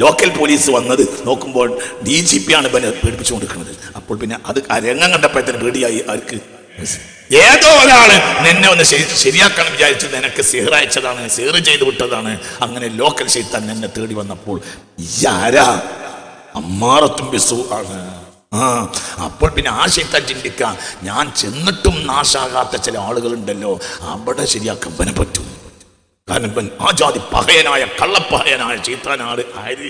ലോക്കൽ പോലീസ് വന്നത്. നോക്കുമ്പോൾ ഡി ജി പി ആണ് ഇവനെ പേടിപ്പിച്ചുകൊണ്ടിരിക്കുന്നത്. അപ്പോൾ പിന്നെ അത് രംഗം കണ്ടപ്പോഴത്തേന് പേടിയായി ആർക്ക്? ഏതോ ഒരാൾ നിന്നെ ഒന്ന് ശരിയാക്കാൻ വിചാരിച്ചു നിനക്ക് സിഹർ അയച്ചതാണ് സിഹർ ചെയ്ത് വിട്ടതാണ്. അങ്ങനെ ലോക്കൽ ശൈത്താൻ നിന്നെ തേടി വന്നപ്പോൾ ആരാ അമ്മാറത്തും ബിസു ആണ്. ആ അപ്പോൾ പിന്നെ ആ ശൈത്താൻ ചിന്തിക്കാം ഞാൻ ചെന്നിട്ടും നാശാകാത്ത ചില ആളുകളുണ്ടല്ലോ അവിടെ ശരിയാക്കാൻ പറ്റും. കാരണം ആ ജാതി പഹയനായ കള്ളപ്പഹയനായ ചീത്താനാട് ആര്.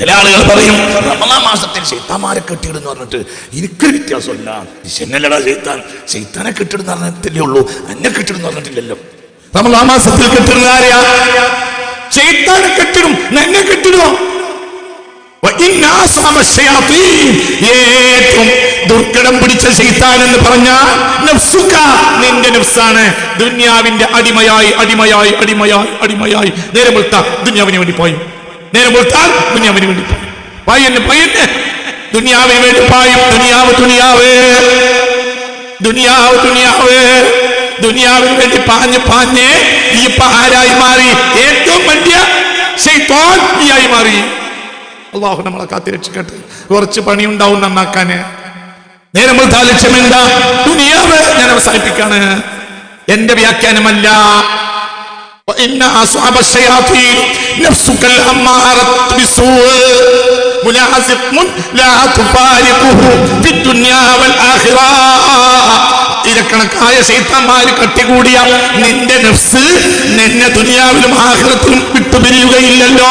ചില ആളുകൾ പറയും റമദാൻ മാസത്തിൽ ശൈത്താന്മാരെ കെട്ടിയിടുന്ന് പറഞ്ഞിട്ട് എനിക്കൊരു വ്യത്യാസമില്ല. എന്നല്ലടാ ശൈത്താൻ. ശൈത്താനെ കെട്ടിടുന്ന് പറഞ്ഞിട്ടല്ലേ ഉള്ളൂ. എന്നെ കെട്ടിടുന്ന് പറഞ്ഞിട്ടില്ലല്ലോ. റമദാൻ മാസത്തിൽ കെട്ടിടുന്ന ആരെയാ? ശൈത്താനെ കെട്ടിടും എന്നെ കെട്ടിടുമോ ദുർഘടം പിടിച്ച ശൈത്താൻ എന്ന് പറഞ്ഞാൽ നിന്റെ നഫ്സാണ്. ദുന്യാവിന്റെ അടിമയായി അടിമയായി അടിമയായി അടിമയായി. നേരെ ദുന്യാവിന് വേണ്ടി പോയി. നേരം വെളുത്താൽ ദുനിയാവിന് വേണ്ടി പോയി പയ്യന് പയ്യന് ദുനിയാവിന് വേണ്ടി പായും ദുനിയാവ് ദുനിയാവേ. ദുനിയാവ് ദുനിയാവ്. ദുനിയാവിന് വേണ്ടി പാഞ്ഞ് പാഞ്ഞ് ഈ ആരായി മാറി. ഏറ്റവും വലിയ ശൈത്വാഗ്നിയായി നീയായി മാറി. അള്ളാഹു നമ്മളെ കാത്തിരക്ഷിക്കട്ടെ കുറച്ച് പണിയുണ്ടാവും നന്നാക്കാന്. നേരം ലക്ഷ്യം എന്താ? ദുനിയാവ് ഞാൻ അവസാനിപ്പിക്കാണ്. എന്റെ വ്യാഖ്യാനമല്ല. ഇരക്കണക്കായ ശൈത്താന്മാര് കട്ടികൂടിയ നിന്റെ നഫ്സ് നിന്നെ ദുനിയാവിലും ആഹ്ലത്തിലും വിട്ടുപിരിയുകയില്ലല്ലോ.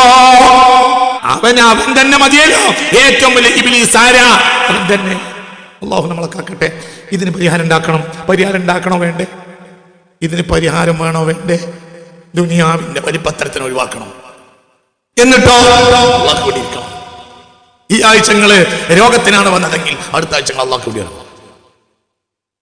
അവൻ അവൻ തന്നെ മതിയല്ലോ. ഏറ്റവും വലിയ ഇബിലീസ് ആരാ? അവൻ തന്നെ. അള്ളാഹു നമ്മളെ കാക്കട്ടെ. ഇതിന് പരിഹാരം ഉണ്ടാക്കണം. പരിഹാരം ഉണ്ടാക്കണോ വേണ്ടേ? ഇതിന് പരിഹാരം വേണോ വേണ്ടേ? ദുനിയാവിന്റെ പരിപത്രത്തിന് ഒഴിവാക്കണം. എന്നിട്ടോ? അള്ളാഹ് ഈ ആഴ്ചങ്ങൾ രോഗത്തിനാണ് വന്നതെങ്കിൽ അടുത്ത ആഴ്ച അള്ളാഹ് കൂടി ഇറങ്ങും.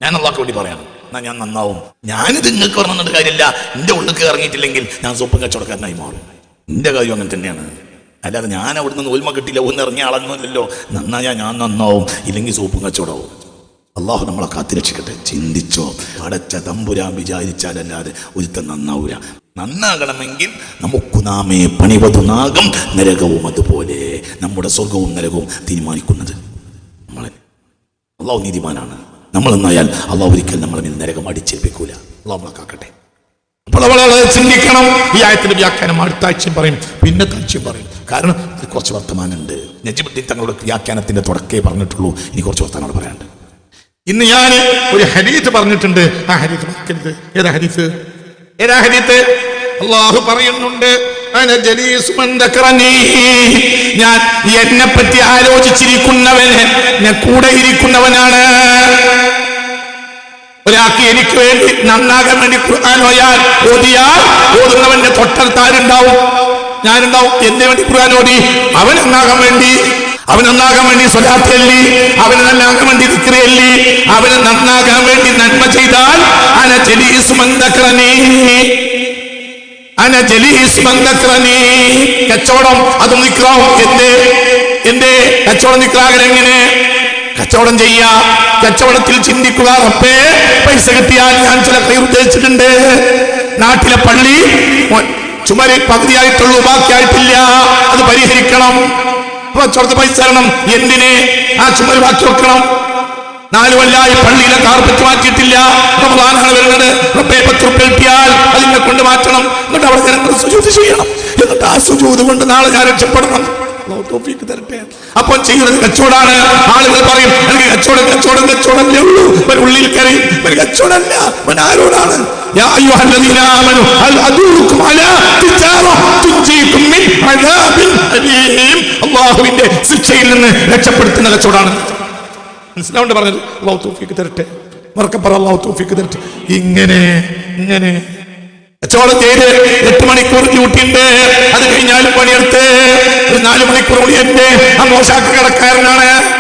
ഞാൻ അള്ളാഹ് കൂടി പറയാം എന്നാ ഞാൻ നന്നാവും. ഞാനിത് നിങ്ങൾക്ക് പറഞ്ഞിട്ട് കാര്യമില്ല. എന്റെ ഉള്ളിൽ ഇറങ്ങിയിട്ടില്ലെങ്കിൽ ഞാൻ സൂപ്പും കച്ചവടക്കാരനായി മാറും. എന്റെ കാര്യം അങ്ങനെ തന്നെയാണ്. അല്ലാതെ ഞാൻ അവിടുന്ന് നൂൽമ കിട്ടില്ല ഒന്ന് ഇറങ്ങിയ ആളൊന്നുമില്ലല്ലോ നന്നായാ ഞാൻ നന്നാവും. ഇല്ലെങ്കിൽ സൂപ്പും കച്ചവടവും. അള്ളാഹു നമ്മളെ കാത്തിരക്ഷിക്കട്ടെ. ചിന്തിച്ചോ. അടച്ച തമ്പുരാൻ വിചാരിച്ചാലല്ലാതെ ഒരുത്തൻ നന്നാവൂല. നന്നാകണമെങ്കിൽ നമുക്ക് നാമേ പണിവതുനാകും നരകവും അതുപോലെ നമ്മുടെ സ്വർഗവും നരകവും തീരുമാനിക്കുന്നത്. നമ്മളെ അള്ളാഹു നീതിമാനാണ്. നമ്മൾ നന്നായാൽ അള്ളാഹു ഒരിക്കൽ നമ്മളെ മേൽ നരകം അടിച്ചേൽപ്പിക്കൂല. അള്ളാഹു നമ്മളെ കാക്കട്ടെ. അപ്പോൾ അവൾ വളരെ ചിന്തിക്കണം. ഈ ആയത്തിന്റെ വ്യാഖ്യാനം അടുത്ത ആഴ്ചയും പറയും. പിന്നെ ആഴ്ചയും പറയും. കാരണം ഇത് കുറച്ച് വർത്തമാനമുണ്ട്. നജിബുദ്ദീൻ തങ്ങളുടെ വ്യാഖ്യാനത്തിന്റെ തുടക്കേ പറഞ്ഞിട്ടുള്ളൂ. ഇനി കുറച്ച് വർത്തമാനം പറയാനുണ്ട്. ഇന്ന് ഞാൻ ഒരു ഹരീത്ത് പറഞ്ഞിട്ടുണ്ട്. ആ ഹരീത്ത് ഏതാ ഹരീത്ത് ഏതാ ഹരീത്ത് അള്ളാഹു പറയുന്നുണ്ട്. ഞാൻ എന്നെ പറ്റി ആലോചിച്ചിരിക്കുന്നവന് ഞാൻ കൂടെ ഇരിക്കുന്നവനാണ്. ഒരാൾക്ക് എനിക്ക് വേണ്ടി നന്നാകാൻ വേണ്ടി ഓയാൽ ഓതിയാൽ ഓതുന്നവന്റെ തൊട്ടടുത്ത് താരുണ്ടാവും ഞാനുണ്ടാവും. എന്നെ വേണ്ടി ഖുർആൻ ഓടി അവൻ നന്നാകാൻ വേണ്ടി. അവൻ നന്നാകാൻ വേണ്ടി സ്വലാത്തല്ലി. അവന് നന്നാകാൻ വേണ്ടി ദിക്രയല്ലി. അവന് നന്നാകാൻ വേണ്ടി നന്മ ചെയ്താൽ അന ജലീസ് മന്ദക്രനീ കച്ചവടം അത് നിക്രാവും എന്റെ എന്റെ കച്ചവടം നിൽക്കാകൻ എങ്ങനെ? കച്ചവടം ചെയ്യാ. കച്ചവടത്തിൽ ചിന്തിക്കുക അപ്പേ പൈസ കിട്ടിയാൽ ഞാൻ ചില കൈ ഉദ്ദേശിച്ചിട്ടുണ്ട്. നാട്ടിലെ പള്ളി ചുമര് പകുതിയായിട്ടുള്ളൂ ബാക്കിയായിട്ടില്ല. അത് പരിഹരിക്കണം. കച്ചവടത്ത് പൈസ തരണം. എന്തിനെ? ആ ചുമര് ബാക്കി വെക്കണം. നാല് കൊല്ലായി പള്ളിയിലെ കാർപ്പറ്റ് മാറ്റിയിട്ടില്ല. റമദാനാണ് വരുന്നത് റബ്ബേ പത്ത് റുപ്യ കിട്ടിയാൽ അതിനെ കൊണ്ട് മാറ്റണം. എന്നിട്ട് അവിടെ ജനങ്ങൾ സുജൂതി ചെയ്യണം. എന്നിട്ട് ആ സുജൂത് കൊണ്ട് നാളെ ഞാൻ രക്ഷപ്പെടണം. അപ്പൊ ചെയ്യുന്നത് കച്ചവടാണ് ആളുകൾ പറയും എനിക്ക് കച്ചവടം കച്ചവടം കച്ചവടമല്ലേ ഉള്ളൂ. ഒരു ഉള്ളിൽ കരയും. ഒരു കച്ചവടമല്ല. അവൻ ആരോടാണ്? അള്ളാഹുവിന്റെ ശിക്ഷയിൽ നിന്ന് രക്ഷപ്പെടുത്തുന്ന കച്ചവടാണ് മനസ്സിലാവുണ്ട് പറഞ്ഞത്? അള്ളാഹു തോഫിക്ക് തരട്ടെ. മറക്കപ്പറ പറ അള്ളാഹു തോഫിക്ക് തരട്ടെ. ഇങ്ങനെ ഇങ്ങനെ. കച്ചവടം ചെയ്ത് എട്ട് മണിക്കൂർ ഡ്യൂട്ടിയുണ്ട് അത് കഴിഞ്ഞാലും പണിയെടുത്ത്. ഒരു നാല് മണിക്കൂർ കൂടി എന്റെ ആ മോശാക്ക് കിടക്കാരനാണ്.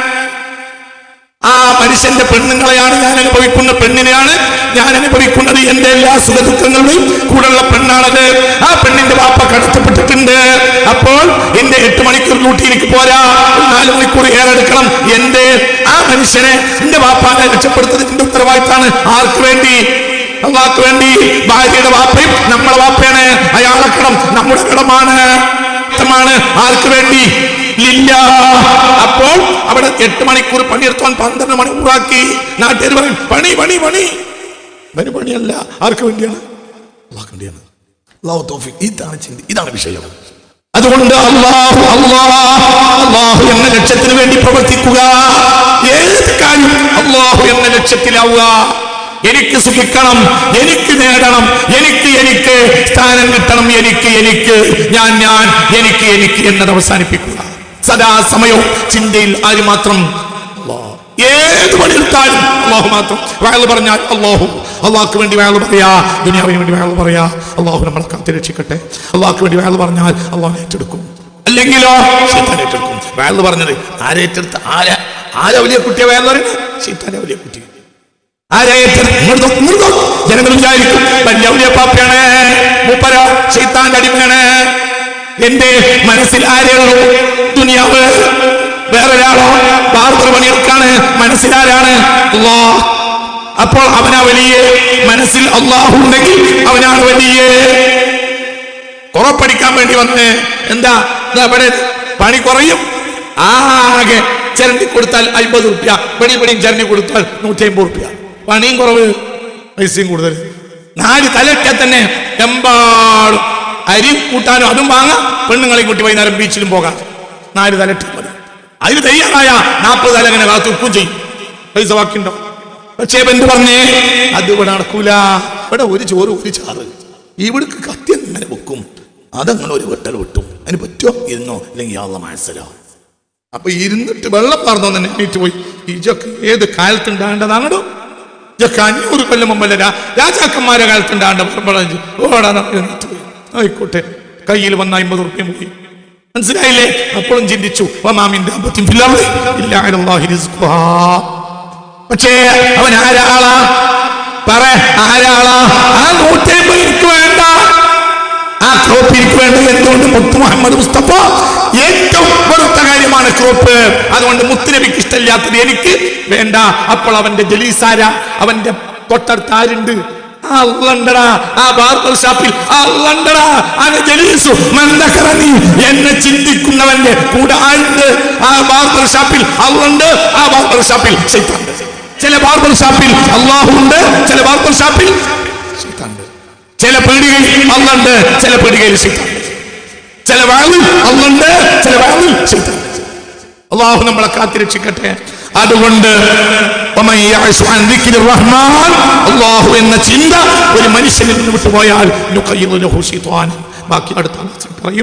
ആ മനുഷ്യന്റെ പെണ്ണുങ്ങളെയാണ് ഞാൻ അനുഭവിക്കുന്ന പെണ്ണിനെയാണ് ഞാൻ അനുഭവിക്കുന്നത് എന്റെ എല്ലാ സുഖദുഃഖങ്ങളുടെയും കൂടെയുള്ള പെണ്ണാണത്. ആ പെണ്ണിന്റെ വാപ്പ കടത്തപ്പെട്ടിട്ടുണ്ട്. അപ്പോൾ എന്റെ എട്ട് മണിക്കൂർ ഡ്യൂട്ടി എനിക്ക് പോരാ നാല് മണിക്കൂർ ഏറെ എടുക്കണം എന്റെ ആ മനുഷ്യനെ എന്റെ വാപ്പാനെ രക്ഷപ്പെടുത്തുന്നതിന്റെ ഉത്തരവാദിത്താണ് ആർക്ക് വേണ്ടി? അള്ളാഹ്ക്ക് വേണ്ടി. ഭാര്യയുടെ വാപ്പയും നമ്മളെ വാപ്പയാണ്. അയാളെ കടം നമ്മുടെ കടമാണ്. ാണ് ആർക്ക് വേണ്ടി. ഇല്ല. അപ്പോൾ അവിടെ എട്ട് മണിക്കൂർ പണിയെടുത്തോൻ പന്ത്രണ്ട് മണിക്കൂറാക്കി നാട്ടുകാർ പറയും പണി പണി പണി. പണി പണിയല്ല. ആർക്ക് വേണ്ടിയാണ്? ഇതാണ് ചിന്തി. ഇതാണ് വിഷയം. അതുകൊണ്ട് അള്ളാഹ് അള്ളാഹു എന്ന ലക്ഷ്യത്തിന് വേണ്ടി പ്രവർത്തിക്കുക. ഏത് കാര്യം അള്ളാഹു എന്ന ലക്ഷ്യത്തിലാവുക. എനിക്ക് സുഖിക്കണം എനിക്ക് നേടണം എനിക്ക് എനിക്ക് സ്ഥാനം കിട്ടണം എനിക്ക് എനിക്ക് ഞാൻ ഞാൻ എനിക്ക് എനിക്ക് എന്നത് അവസാനിപ്പിക്കുക. സദാസമയവും ചിന്തയിൽ ആര് മാത്രം. ഏത് പണിയെടുത്താലും അള്ളാഹു മാത്രം. വയൽ പറഞ്ഞാൽ അള്ളാഹു. അള്ളാഹ്ക്ക് വേണ്ടി വയൽ പറയാ ദുനിയാവിന് വേണ്ടി വയൽ പറയാ അള്ളാഹു നമ്മളെ കാത്തി രക്ഷിക്കട്ടെ. അള്ളാഹ്ക്ക് വേണ്ടി വയൽ പറഞ്ഞാൽ അള്ളാഹു ഏറ്റെടുക്കും. അല്ലെങ്കിലോ? ഏറ്റെടുക്കും. വയൽ പറഞ്ഞത് ആരേറ്റെടുത്ത് ആരാ ആരാ വലിയ കുട്ടിയെ വയൽ പറയുന്നത്? ശീത്താനെ വലിയ കുട്ടി. എന്റെ മനസ്സിൽ ആരെയുള്ളൂ ദുനിയാവ്. വേറൊരാളോ? ബാർബർ പണിയെടുക്കാണ്. മനസ്സിലാരാണ് അപ്പോൾ അവനാ വലിയ മനസ്സിൽ അള്ളാഹു ഉണ്ടെങ്കിൽ അവനാണ് വലിയ. കുറപ്പടിക്കാൻ വേണ്ടി വന്ന് എന്താ? അവിടെ പണി കുറയും. ആകെ ചരണ്ടി കൊടുത്താൽ അമ്പത് റുപ്യ. പണി പണിയും ചരണ്ടി കൊടുത്താൽ നൂറ്റി അമ്പത് റുപ്യ. പണിയും കുറവ് പൈസയും കൂടുതൽ. നാല് തലക്കെ തന്നെ എമ്പാടും. അരി കൂട്ടാനും അതും വാങ്ങാം. പെണ്ണുങ്ങളെ കൂട്ടി വൈകുന്നേരം ബീച്ചിലും പോകാം. നാല് തലട്ട് മതി. അതിന് തയ്യാറായ നാൽപ്പത് തല അങ്ങനെ കാത്തു ഉപ്പും ചെയ്യും. പൈസ ബാക്കിയുണ്ടോ? പക്ഷേ എന്ത് പറഞ്ഞേ? അത് ഇവിടെ നടക്കൂല. ഇവിടെ ഒരു ചോറ് ഒരു ചാറ്. ഇവിടേക്ക് കത്തി അങ്ങനെ വെക്കും. അതങ്ങനെ ഒരു വെട്ടൽ വിട്ടും. അതിന് പറ്റുമോ? ഇരുന്നോ? അല്ലെങ്കിൽ യാതൊരു മനസ്സിലോ അപ്പൊ ഇരുന്നിട്ട് വെള്ളം പറഞ്ഞു തന്നെ എണീറ്റ് പോയി. ഇജൊക്കെ ഏത് കാലത്തുണ്ടാകേണ്ടതാണോ ഇജൊക്കെ അഞ്ഞൂറ് കൊല്ലം മുമ്പല്ല? രാജാക്കന്മാരെ കാലത്തുണ്ടാണ്ട് പറമ്പളഞ്ച് ഓടാൻ ആയിക്കോട്ടെ. കയ്യിൽ വന്ന അമ്പത് റുപ്യ പോയി. മനസ്സിലായില്ലേ? അപ്പോഴും ചിന്തിച്ചു. പക്ഷേ അവൻ ആരാളാ? പറ ആരാളാ? ആ നൂറ്റമ്പത് വേണ്ട. ആ ക്രോപ്പ് എനിക്ക് വേണ്ട. എന്തുകൊണ്ട് മുത്തു മുഹമ്മദ് മുസ്തഫ ഏറ്റവും ചുവപ്പ് ക്രോപ്പ്. അതുകൊണ്ട് മുത്തുനബിക്ക് ഇഷ്ടമില്ലാത്തത് എനിക്ക് വേണ്ട. അപ്പോൾ അവന്റെ ജലീസാര അവന്റെ തൊട്ടടുത്ത് ആരുണ്ട്? എന്നെ ചിന്തിക്കുന്നവന്റെ കൂടെ ആരുണ്ട്? ആ ബാർബർ ഷാപ്പിൽ അള്ളുണ്ട് ആ ബാർബർ ഷാപ്പിൽ ചില ബാർബർ ഷാപ്പിൽ അള്ളാഹുണ്ട് ചില ബാർബർ ഷാപ്പിൽ ചില പീടികയിൽ അള്ളുണ്ട് ചില പീടികയിൽ ചില വാളിൽ അള്ളുണ്ട് ചില വാളിൽ ശൈത്താൻ അള്ളാഹു നമ്മളെ കാത്തിരക്ഷിക്കട്ടെ. അതുകൊണ്ട് അള്ളാഹു എന്ന ചിന്ത ഒരു മനുഷ്യനിൽ നിന്ന് വിട്ടുപോയാൽ ബാക്കി അടുത്ത പറയും.